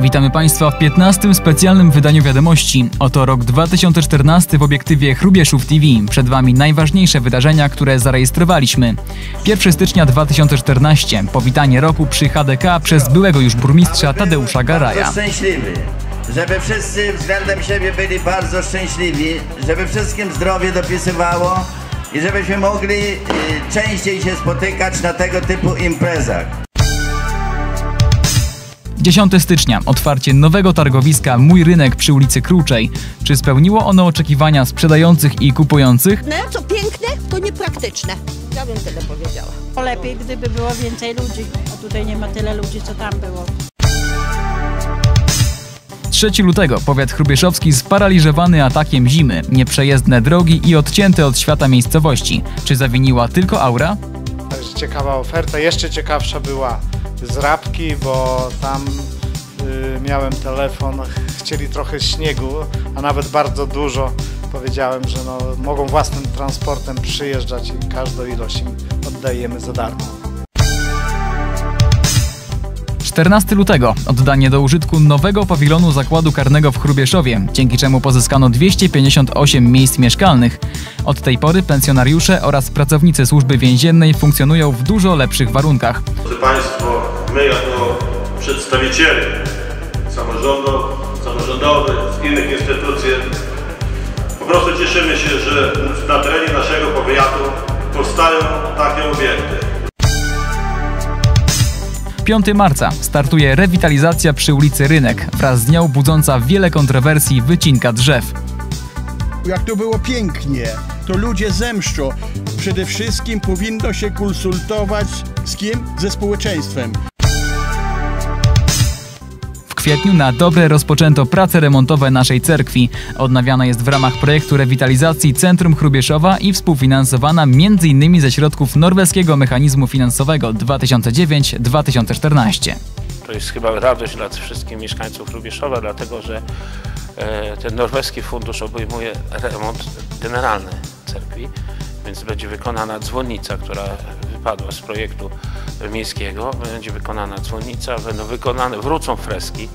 Witamy Państwa w 15. specjalnym wydaniu wiadomości. Oto rok 2014 w obiektywie Chrubieszów TV. Przed Wami najważniejsze wydarzenia, które zarejestrowaliśmy. 1 stycznia 2014. Powitanie roku przy HDK przez byłego już burmistrza Tadeusza Garaja. Szczęśliwy, żeby wszyscy względem siebie byli bardzo szczęśliwi, żeby wszystkim zdrowie dopisywało i żebyśmy mogli y, częściej się spotykać na tego typu imprezach. 10 stycznia otwarcie nowego targowiska Mój Rynek przy ulicy Kruczej. Czy spełniło ono oczekiwania sprzedających i kupujących? No co piękne, to niepraktyczne. Ja bym tyle powiedziała. Lepiej, gdyby było więcej ludzi, a tutaj nie ma tyle ludzi, co tam było. 3 lutego powiat chrubieszowski sparaliżowany atakiem zimy, nieprzejezdne drogi i odcięte od świata miejscowości. Czy zawiniła tylko aura? Także ciekawa oferta. Jeszcze ciekawsza była z Rabki, bo tam y, miałem telefon, chcieli trochę śniegu, a nawet bardzo dużo. Powiedziałem, że no, mogą własnym transportem przyjeżdżać i każdą ilość im oddajemy za darmo. 14 lutego oddanie do użytku nowego pawilonu zakładu karnego w Chrubieszowie, dzięki czemu pozyskano 258 miejsc mieszkalnych. Od tej pory pensjonariusze oraz pracownicy służby więziennej funkcjonują w dużo lepszych warunkach. Drodzy Państwo, my jako przedstawiciele samorządu, samorządowych, z innych instytucji po prostu cieszymy się, że na terenie naszego powiatu powstają takie obiekty. 5 marca startuje rewitalizacja przy ulicy Rynek, wraz z nią budząca wiele kontrowersji wycinka drzew. jak to było pięknie, to ludzie zemszczą. Przede wszystkim powinno się konsultować z kim? Ze społeczeństwem. Kwietniu na dobre rozpoczęto prace remontowe naszej cerkwi. Odnawiana jest w ramach projektu rewitalizacji Centrum Chrubieszowa i współfinansowana m.in. ze środków norweskiego mechanizmu finansowego 2009-2014. To jest chyba radość dla wszystkich mieszkańców Lubieszowa, dlatego że e, ten norweski fundusz obejmuje remont generalny cerkwi, więc będzie wykonana dzwonnica, która wypadła z projektu miejskiego. Będzie wykonana dzwonnica, będą wykonane, wrócą freski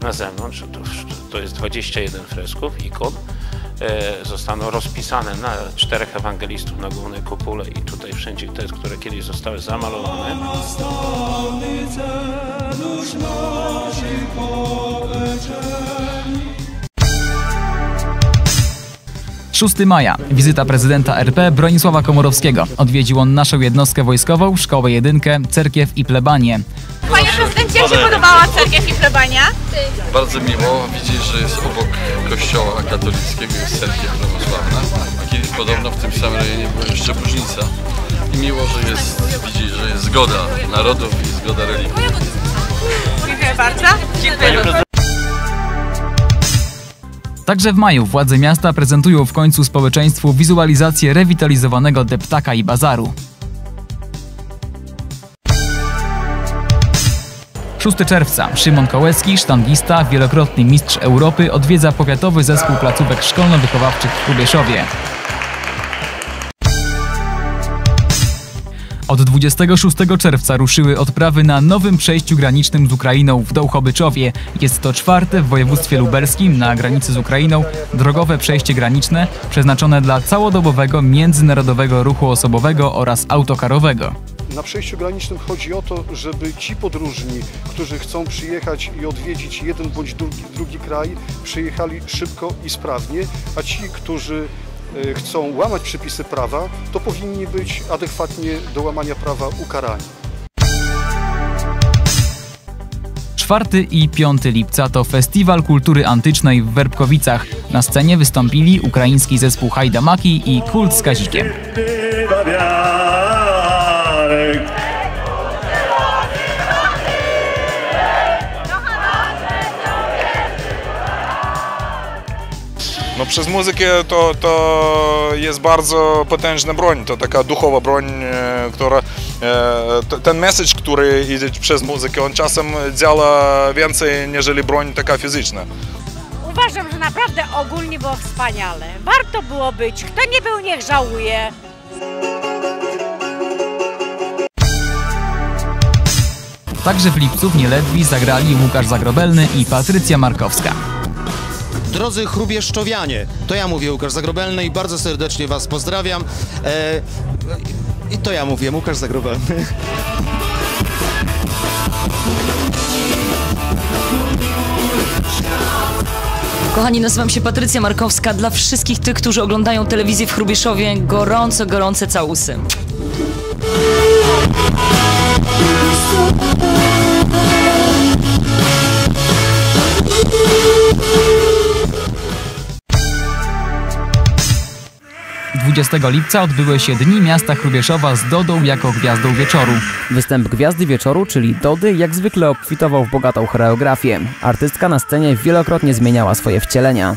na zewnątrz, to, to jest 21 fresków, ikon. E, zostaną rozpisane na czterech ewangelistów na głównej kopule i tutaj wszędzie te, które kiedyś zostały zamalowane. 6 maja. Wizyta prezydenta RP Bronisława Komorowskiego. Odwiedził on naszą jednostkę wojskową, szkołę jedynkę, cerkiew i plebanię. Panie prezydencie, jak się podobała cerkiew i plebania? Bardzo miło widzieć, że jest obok kościoła katolickiego, jest cerkiew prawosławna. A kiedyś podobno w tym samym rejonie była jeszcze Bożnica. I miło, że jest, widzieć, że jest zgoda narodów i zgoda religii. Dziękuję bardzo. Dziękuję. Także w maju władze miasta prezentują w końcu społeczeństwu wizualizację rewitalizowanego deptaka i bazaru. 6 czerwca Szymon Kołecki, sztangista, wielokrotny mistrz Europy, odwiedza powiatowy zespół placówek szkolno-wychowawczych w Chrubieszowie. Od 26 czerwca ruszyły odprawy na nowym przejściu granicznym z Ukrainą w Dołchobyczowie. Jest to czwarte w województwie lubelskim na granicy z Ukrainą drogowe przejście graniczne przeznaczone dla całodobowego międzynarodowego ruchu osobowego oraz autokarowego. Na przejściu granicznym chodzi o to, żeby ci podróżni, którzy chcą przyjechać i odwiedzić jeden bądź drugi, drugi kraj, przyjechali szybko i sprawnie, a ci, którzy chcą łamać przepisy prawa, to powinni być adekwatnie do łamania prawa ukarani. 4 i 5 lipca to Festiwal Kultury Antycznej w Werbkowicach. Na scenie wystąpili ukraiński zespół Hajdamaki i Kult z Kazikiem. Przez muzykę to, to jest bardzo potężna broń, to taka duchowa broń, e, która, e, ten message, który idzie przez muzykę, on czasem działa więcej niż broń taka fizyczna. Uważam, że naprawdę ogólnie było wspaniale. Warto było być. Kto nie był, niech żałuje. Także w lipcu w Nieledwi zagrali Łukasz Zagrobelny i Patrycja Markowska. Drodzy chrubieszczowianie, to ja mówię Łukasz Zagrobelny i bardzo serdecznie Was pozdrawiam. E, I to ja mówię, Łukasz Zagrobelny. Kochani, nazywam się Patrycja Markowska. Dla wszystkich tych, którzy oglądają telewizję w Chrubieszowie, gorąco, gorące całusy. Dwudziestego lipca odbyły się Dni Miasta Chrubieszowa z Dodą jako gwiazdą wieczoru. Występ Gwiazdy Wieczoru, czyli Dody, jak zwykle obfitował w bogatą choreografię. Artystka na scenie wielokrotnie zmieniała swoje wcielenia.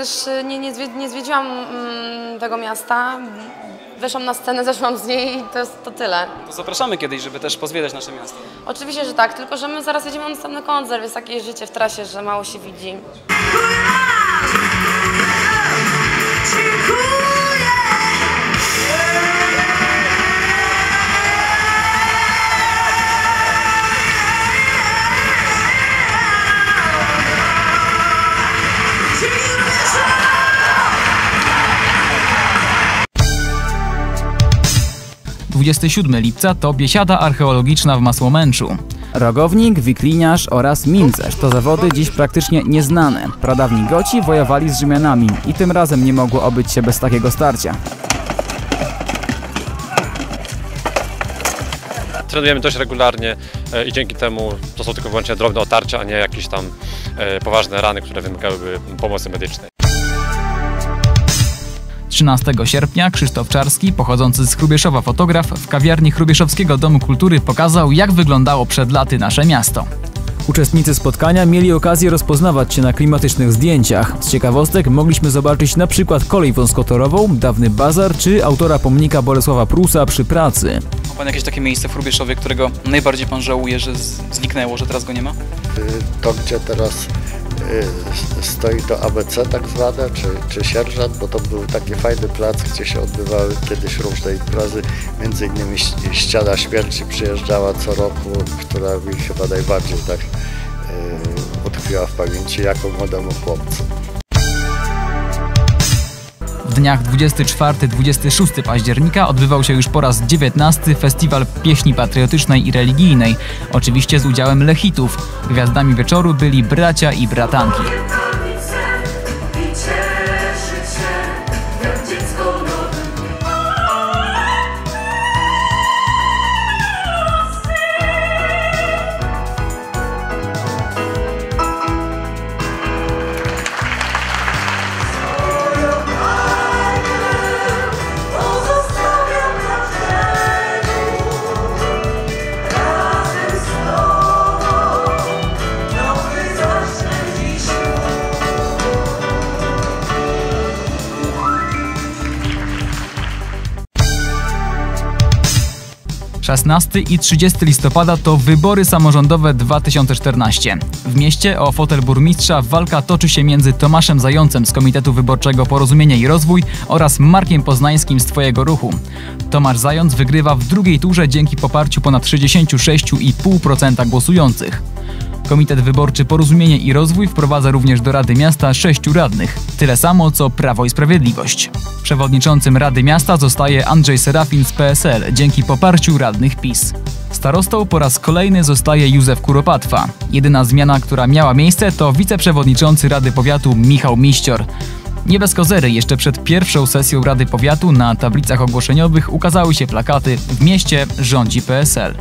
Gdyż y, nie, nie, zwie- nie zwiedziłam mm, tego miasta. Weszłam na scenę, zeszłam z niej i to jest to tyle. To zapraszamy kiedyś, żeby też pozwiedzać nasze miasto. Oczywiście, że tak, tylko że my zaraz jedziemy na następny koncert, więc takie życie w trasie, że mało się widzi. – 27 lipca to biesiada archeologiczna w Masłomęczu. Rogownik, wikliniarz oraz mincerz to zawody dziś praktycznie nieznane. Pradawni Goci wojowali z Rzymianami i tym razem nie mogło obyć się bez takiego starcia. Trenujemy dość regularnie e, i dzięki temu to są tylko wyłącznie drobne otarcia, a nie jakieś tam e, poważne rany, które wymagałyby pomocy medycznej. 13 sierpnia Krzysztof Czarski, pochodzący z Chrubieszowa fotograf, w kawiarni Chrubieszowskiego Domu Kultury pokazał, jak wyglądało przed laty nasze miasto. Uczestnicy spotkania mieli okazję rozpoznawać się na klimatycznych zdjęciach. Z ciekawostek mogliśmy zobaczyć na przykład kolej wąskotorową, dawny bazar czy autora pomnika Bolesława Prusa przy pracy. Ma pan jakieś takie miejsce w Chrubieszowie, którego najbardziej pan żałuje, że zniknęło, że teraz go nie ma? to, gdzie teraz y, stoi to ABC tak zwane, czy, czy sierżant, bo to był taki fajny plac, gdzie się odbywały kiedyś różne imprezy, między innymi Ściana Śmierci przyjeżdżała co roku, która mi chyba najbardziej tak y, utkwiła w pamięci jako młodemu chłopcu. W dniach 24-26 października odbywał się już po raz 19 Festiwal Pieśni Patriotycznej i Religijnej, oczywiście z udziałem Lechitów. Gwiazdami wieczoru byli bracia i bratanki. Szesnasty i 30 listopada to wybory samorządowe 2014. W mieście o fotel burmistrza walka toczy się między Tomaszem Zającem z Komitetu Wyborczego Porozumienie i Rozwój oraz Markiem Poznańskim z Twojego Ruchu. Tomasz Zając wygrywa w drugiej turze dzięki poparciu ponad 66,5% głosujących. Komitet Wyborczy Porozumienie i Rozwój wprowadza również do Rady Miasta sześciu radnych, tyle samo co Prawo i Sprawiedliwość. Przewodniczącym Rady Miasta zostaje Andrzej Serafin z PSL dzięki poparciu radnych PiS. Starostą po raz kolejny zostaje Józef Kuropatwa. Jedyna zmiana, która miała miejsce to wiceprzewodniczący Rady Powiatu Michał Miścior. Nie bez kozery, jeszcze przed pierwszą sesją Rady Powiatu na tablicach ogłoszeniowych ukazały się plakaty W mieście rządzi PSL.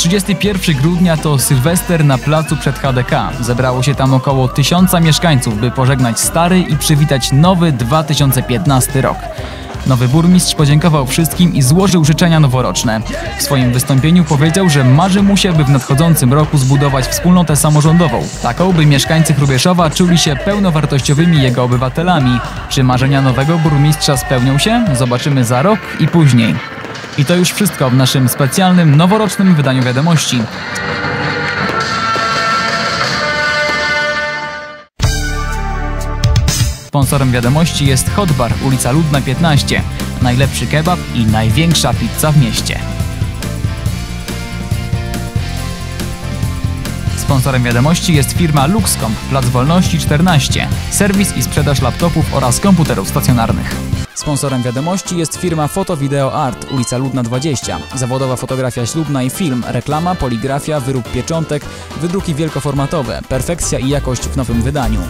31 grudnia to Sylwester na placu przed HDK. Zebrało się tam około tysiąca mieszkańców, by pożegnać stary i przywitać nowy 2015 rok. Nowy burmistrz podziękował wszystkim i złożył życzenia noworoczne. W swoim wystąpieniu powiedział, że marzy mu się, by w nadchodzącym roku zbudować wspólnotę samorządową, taką, by mieszkańcy Hrubieszowa czuli się pełnowartościowymi jego obywatelami. Czy marzenia nowego burmistrza spełnią się? Zobaczymy za rok i później. I to już wszystko w naszym specjalnym, noworocznym wydaniu wiadomości. Sponsorem wiadomości jest Hot Bar, ulica Ludna 15. Najlepszy kebab i największa pizza w mieście. Sponsorem wiadomości jest firma Luxcom, Plac Wolności 14. Serwis i sprzedaż laptopów oraz komputerów stacjonarnych. Sponsorem wiadomości jest firma Foto Video Art, ulica Ludna 20. Zawodowa fotografia ślubna i film, reklama, poligrafia, wyrób pieczątek, wydruki wielkoformatowe, perfekcja i jakość w nowym wydaniu.